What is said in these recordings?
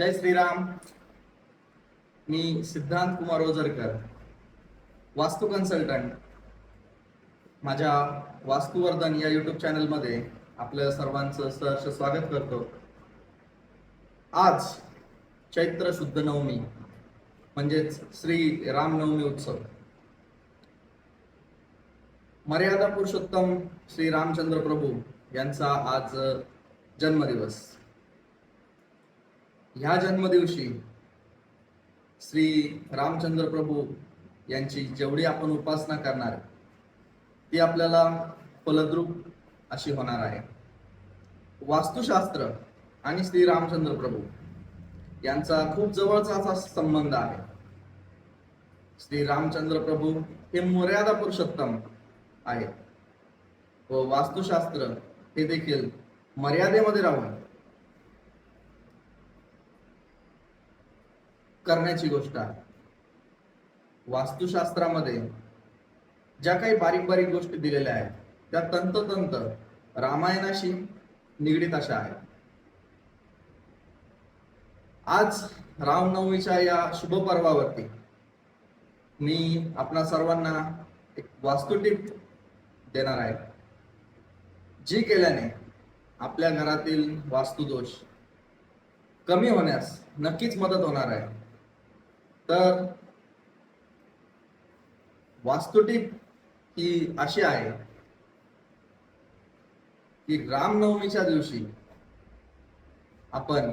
जय श्रीराम. मी सिद्धांत कुमार ओझरकर वास्तू कन्सल्टंट. माझ्या वास्तुवर्धन या युट्यूब चॅनलमध्ये आपल्या सर्वांचं सहर्ष स्वागत करतो. आज चैत्र शुद्ध नवमी म्हणजेच श्री रामनवमी उत्सव. मर्यादा पुरुषोत्तम श्री रामचंद्र प्रभू यांचा आज जन्मदिवस. ह्या जन्मदिवशी श्री रामचंद्र प्रभू यांची जेवढी आपण उपासना करणार ती आपल्याला फलद्रूप अशी होणार आहे. वास्तुशास्त्र आणि श्री रामचंद्र प्रभू यांचा खूप जवळचा असा संबंध आहे. श्री रामचंद्र प्रभू हे मर्यादा पुरुषोत्तम आहे व वास्तुशास्त्र हे देखील मर्यादेमध्ये राहून करण्याची गोष्ट आहे. वास्तुशास्त्रामध्ये ज्या काही बारीक बारीक गोष्टी दिलेल्या आहेत त्या तंतोतंत रामायणाशी निगडीत अशा आहेत. आज रामनवमीच्या या शुभ पर्वावरती मी आपणा सर्वांना एक वास्तू टीप देणार आहे. जी केल्याने आपल्या घरातील वास्तुदोष कमी होण्यास नक्कीच मदत होणार आहे. तर वास्तुटीप ही अशी आहे की रामनवमीच्या दिवशी आपण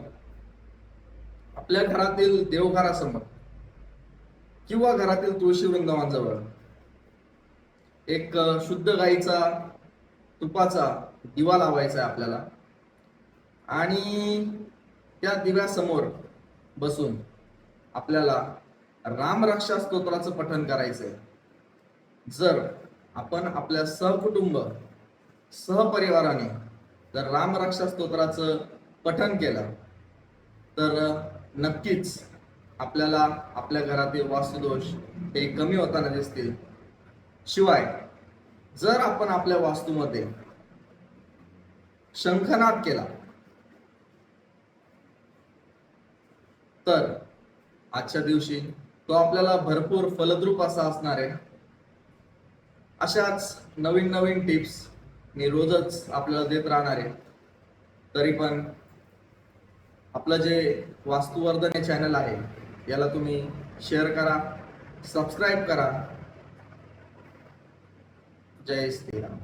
आपल्या घरातील देवघरासमोर किंवा घरातील तुळशी वृंदावांजवळ एक शुद्ध गाईचा तुपाचा दिवा लावायचा आहे आपल्याला. आणि त्या दिव्यासमोर बसून आपल्याला रामरक्षा स्तोत्राचं पठण करायचंय. जर आपण आपल्या सहकुटुंब सहपरिवाराने जर रामरक्षा स्तोत्राचं पठण केलं तर नक्कीच आपल्याला आपल्या घरातील वास्तुदोष हे कमी होताना दिसतील. शिवाय जर आपण आपल्या वास्तूमध्ये शंखनाद केला तर आजच्या दिवशी तो आपल्याला भरपूर फलद्रूप असा असणार आहे. अशाच नवीन नवीन टिप्स मी रोजच आपल्याला देत राहणार आहे. तरी पण आपलं जे वास्तुवर्धन हे चॅनल आहे याला तुम्ही शेअर करा सबस्क्राईब करा. जय श्रीराम.